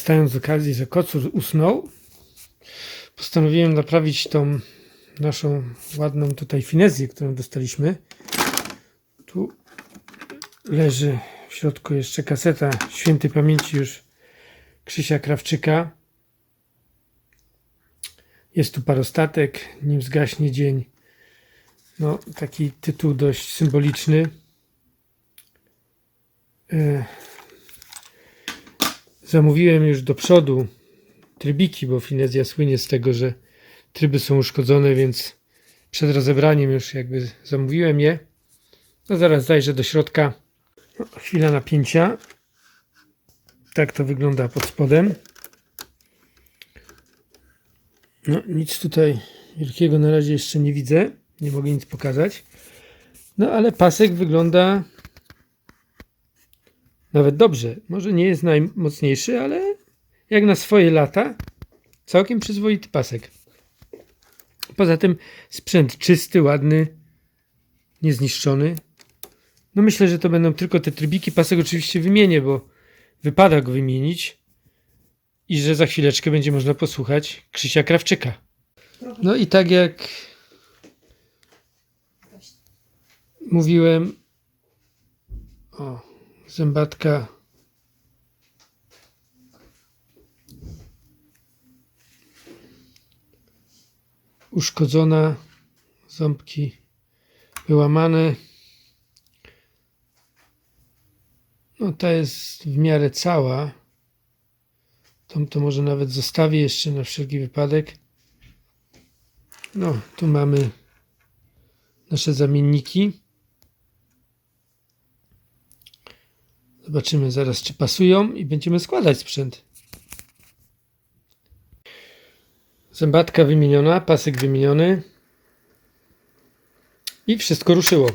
korzystając z okazji, że kocur usnął, postanowiłem naprawić tą naszą ładną tutaj finezję, którą dostaliśmy. Tu leży w środku jeszcze kaseta świętej pamięci już Krzysia Krawczyka. Jest tu parostatek, nim zgaśnie dzień. No, taki tytuł dość symboliczny. E, Zamówiłem już do przodu trybiki, bo Finezja słynie z tego, że tryby są uszkodzone, więc przed rozebraniem już jakby zamówiłem je. No zaraz zajrzę do środka. No, chwila napięcia. Tak to wygląda pod spodem. No nic tutaj wielkiego na razie jeszcze nie widzę. Nie mogę nic pokazać. No ale pasek wygląda nawet dobrze. Może nie jest najmocniejszy, ale jak na swoje lata całkiem przyzwoity pasek. Poza tym sprzęt czysty, ładny, niezniszczony. No myślę, że to będą tylko te trybiki. Pasek oczywiście wymienię, bo wypada go wymienić. I że za chwileczkę będzie można posłuchać Krzysia Krawczyka. No i tak jak mówiłem, o, zębatka uszkodzona, ząbki wyłamane. No ta jest w miarę cała. Tą to może nawet zostawię jeszcze na wszelki wypadek. No, tu mamy nasze zamienniki. Zobaczymy zaraz, czy pasują i będziemy składać sprzęt. Zębatka wymieniona, pasek wymieniony. I wszystko ruszyło.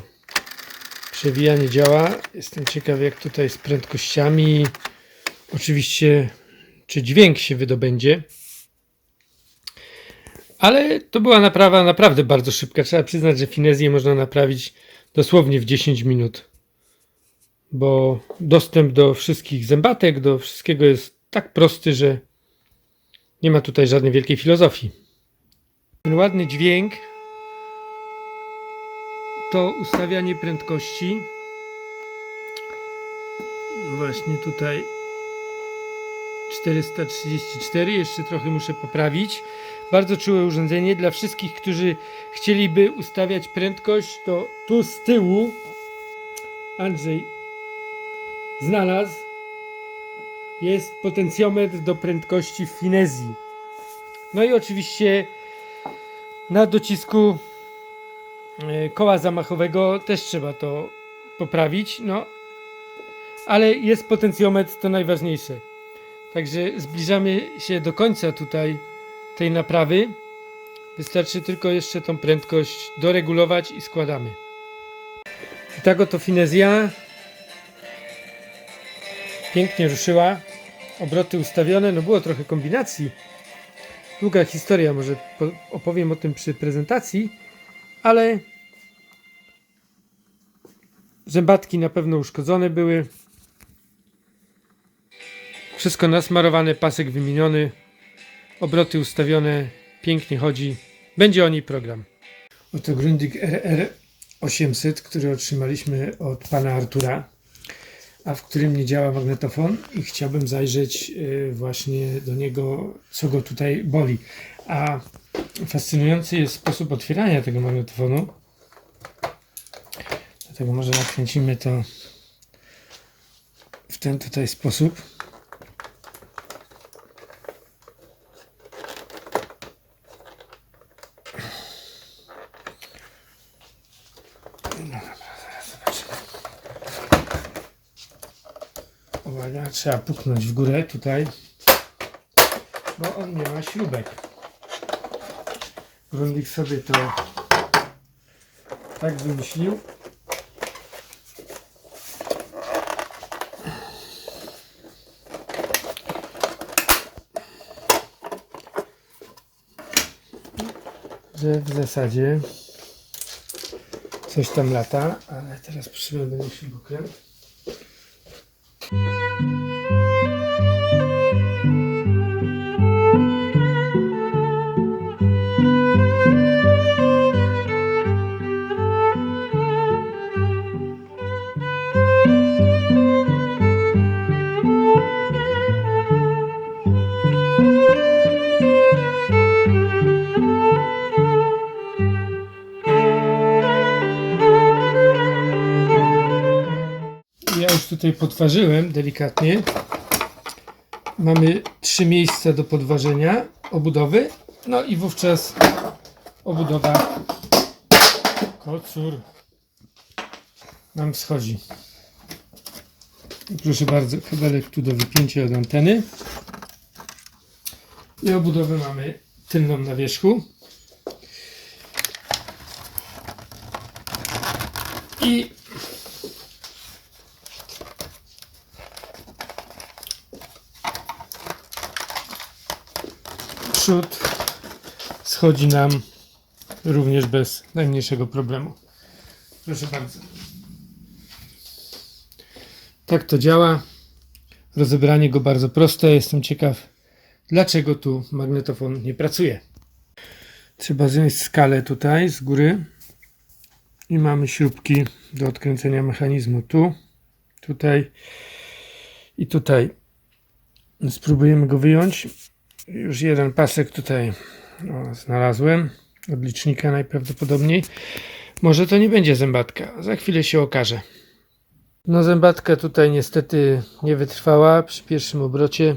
Przewijanie działa. Jestem ciekaw, jak tutaj z prędkościami. Oczywiście, czy dźwięk się wydobędzie. Ale to była naprawa naprawdę bardzo szybka. Trzeba przyznać, że finezję można naprawić dosłownie w 10 minut. Bo dostęp do wszystkich zębatek, do wszystkiego jest tak prosty, że nie ma tutaj żadnej wielkiej filozofii. Ten ładny dźwięk to ustawianie prędkości. Właśnie tutaj 434, jeszcze trochę muszę poprawić. Bardzo czułe urządzenie dla wszystkich, którzy chcieliby ustawiać prędkość, to tu z tyłu Andrzej znalazł jest potencjometr do prędkości w finezji. No i oczywiście na docisku e, koła zamachowego też trzeba to poprawić, no ale jest potencjometr, to najważniejsze. Także zbliżamy się do końca tutaj tej naprawy. Wystarczy tylko jeszcze tą prędkość doregulować i składamy. I tak oto finezja pięknie ruszyła. Obroty ustawione, no było trochę kombinacji. Długa historia, może po- opowiem o tym przy prezentacji, ale zębatki na pewno uszkodzone były. Wszystko nasmarowane, pasek wymieniony, obroty ustawione, pięknie chodzi. Będzie o niej program. Oto Grundig RR 800, który otrzymaliśmy od pana Artura a w którym nie działa magnetofon i chciałbym zajrzeć y, właśnie do niego, co go tutaj boli. A fascynujący jest sposób otwierania tego magnetofonu. Dlatego może nakręcimy to w ten tutaj sposób. No dobra, zaraz zobaczymy. Uwaga, trzeba puknąć w górę tutaj, bo on nie ma śrubek. Grundig sobie to tak wymyślił. Że w zasadzie coś tam lata, ale teraz potrzebny będzie śrubokręt. Tutaj podważyłem delikatnie. Mamy trzy miejsca do podważenia obudowy. No i wówczas obudowa kocur nam schodzi. Proszę bardzo, kabelek tu do wypięcia od anteny. I obudowę mamy tylną na wierzchu. I przód schodzi nam również bez najmniejszego problemu. Proszę bardzo. Tak to działa. Rozebranie go bardzo proste. Jestem ciekaw, dlaczego tu magnetofon nie pracuje. Trzeba zjąć skalę tutaj z góry i mamy śrubki do odkręcenia mechanizmu tu, tutaj i tutaj. Spróbujemy go wyjąć. Już jeden pasek tutaj o, znalazłem. Od licznika najprawdopodobniej. Może to nie będzie zębatka. Za chwilę się okaże. No zębatka tutaj niestety nie wytrwała przy pierwszym obrocie.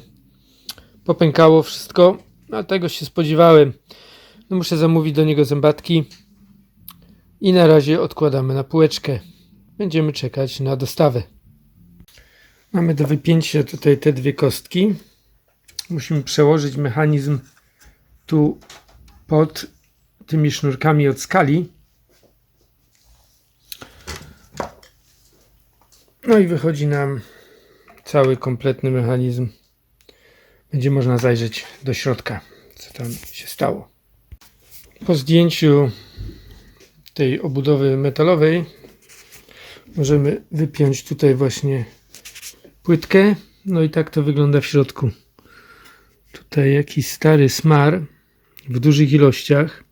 Popękało wszystko, a tego się spodziewałem. No muszę zamówić do niego zębatki i na razie odkładamy na półeczkę. Będziemy czekać na dostawę. Mamy do wypięcia tutaj te dwie kostki. Musimy przełożyć mechanizm tu pod tymi sznurkami od skali. No i wychodzi nam cały kompletny mechanizm. Będzie można zajrzeć do środka, co tam się stało. Po zdjęciu tej obudowy metalowej możemy wypiąć tutaj właśnie płytkę. No i tak to wygląda w środku. Tutaj jakiś stary smar w dużych ilościach.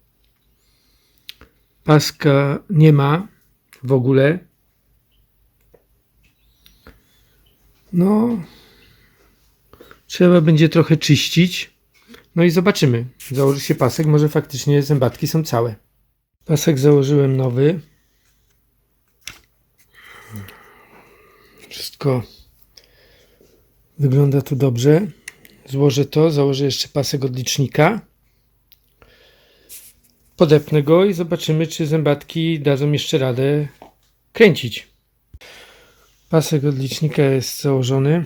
Paska nie ma w ogóle. No, trzeba będzie trochę czyścić. No i zobaczymy. Założy się pasek, może faktycznie zębatki są całe. Pasek założyłem nowy. Wszystko wygląda tu dobrze. Złożę to, założę jeszcze pasek od licznika. Podepnę go i zobaczymy, czy zębatki dadzą jeszcze radę kręcić. Pasek od licznika jest założony.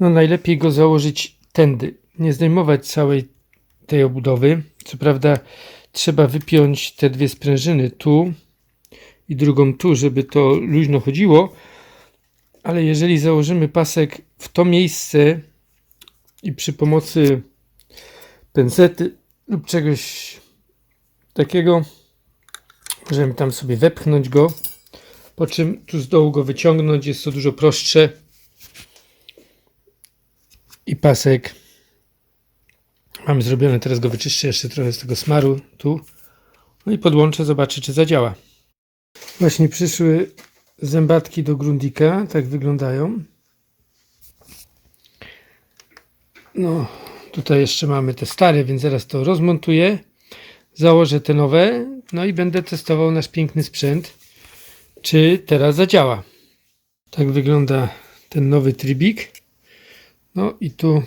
No najlepiej go założyć tędy. Nie zdejmować całej tej obudowy. Co prawda trzeba wypiąć te dwie sprężyny tu i drugą tu, żeby to luźno chodziło. Ale jeżeli założymy pasek w to miejsce i przy pomocy pensety lub czegoś takiego, możemy tam sobie wepchnąć go, po czym tu z dołu go wyciągnąć, jest to dużo prostsze i pasek Mamy zrobione, teraz go wyczyszczę jeszcze trochę z tego smaru tu. No i podłączę, zobaczę czy zadziała. Właśnie przyszły zębatki do Grundika, tak wyglądają. No, tutaj jeszcze mamy te stare, więc zaraz to rozmontuję. Założę te nowe, no i będę testował nasz piękny sprzęt, czy teraz zadziała. Tak wygląda ten nowy trybik. No i tu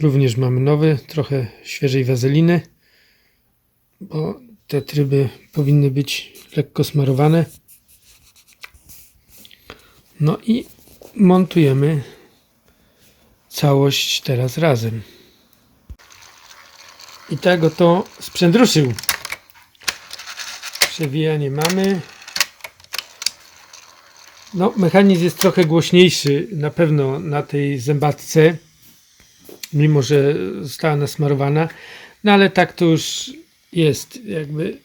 Również mamy nowy, trochę świeżej wazeliny, bo te tryby powinny być lekko smarowane. No i montujemy całość teraz razem. I tak oto sprzęt ruszył. Przewijanie mamy. No, mechanizm jest trochę głośniejszy na pewno na tej zębatce mimo że została nasmarowana, no ale tak to już jest jakby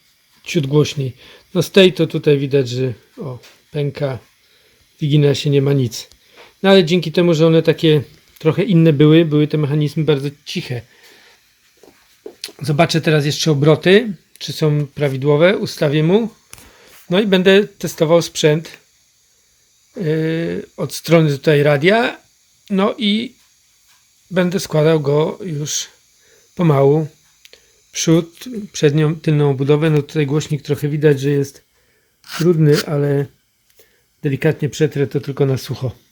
ciut głośniej. No z tej to tutaj widać, że o, pęka, wygina się, nie ma nic. No ale dzięki temu, że one takie trochę inne były, były te mechanizmy bardzo ciche. Zobaczę teraz jeszcze obroty, czy są prawidłowe, ustawię mu. No i będę testował sprzęt yy, od strony tutaj radia. No i będę składał go już pomału. Przód, przednią, tylną obudowę. No tutaj głośnik trochę widać, że jest trudny, ale delikatnie przetrę to tylko na sucho.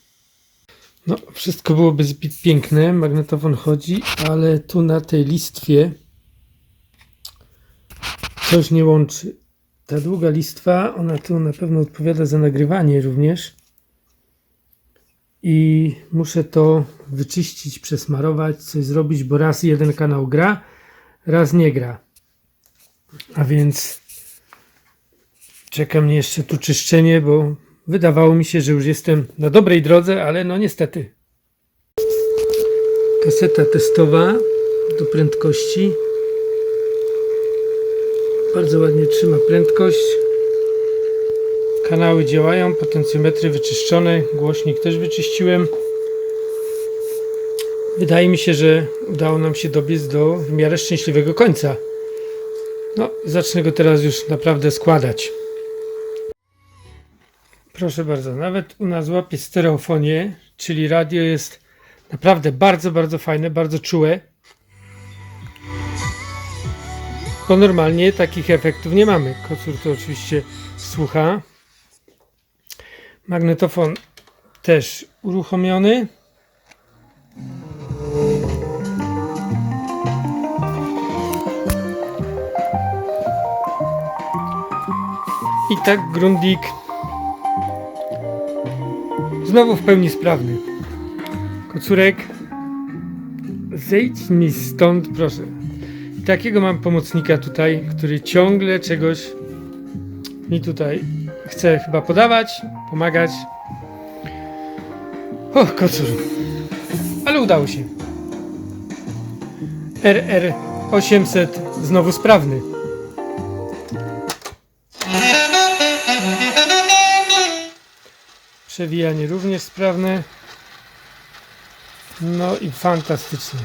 No, wszystko byłoby zbyt piękne, magnetofon chodzi, ale tu na tej listwie coś nie łączy. Ta długa listwa, ona tu na pewno odpowiada za nagrywanie również. I muszę to wyczyścić, przesmarować, coś zrobić, bo raz jeden kanał gra, raz nie gra. A więc czeka mnie jeszcze tu czyszczenie, bo wydawało mi się, że już jestem na dobrej drodze, ale no niestety. Kaseta testowa do prędkości. Bardzo ładnie trzyma prędkość. Kanały działają, potencjometry wyczyszczone, głośnik też wyczyściłem. Wydaje mi się, że udało nam się dobiec do w miarę szczęśliwego końca. No, zacznę go teraz już naprawdę składać. Proszę bardzo, nawet u nas łapie stereofonię, czyli radio jest naprawdę bardzo, bardzo fajne, bardzo czułe. Bo normalnie takich efektów nie mamy. Kocur to oczywiście słucha. Magnetofon też uruchomiony. I tak Grundig znowu w pełni sprawny. Kocurek, zejdź mi stąd, proszę. Takiego mam pomocnika tutaj, który ciągle czegoś mi tutaj chce chyba podawać, pomagać. O, kocur. Ale udało się. RR 800 znowu sprawny. Przewijanie również sprawne. No i fantastycznie.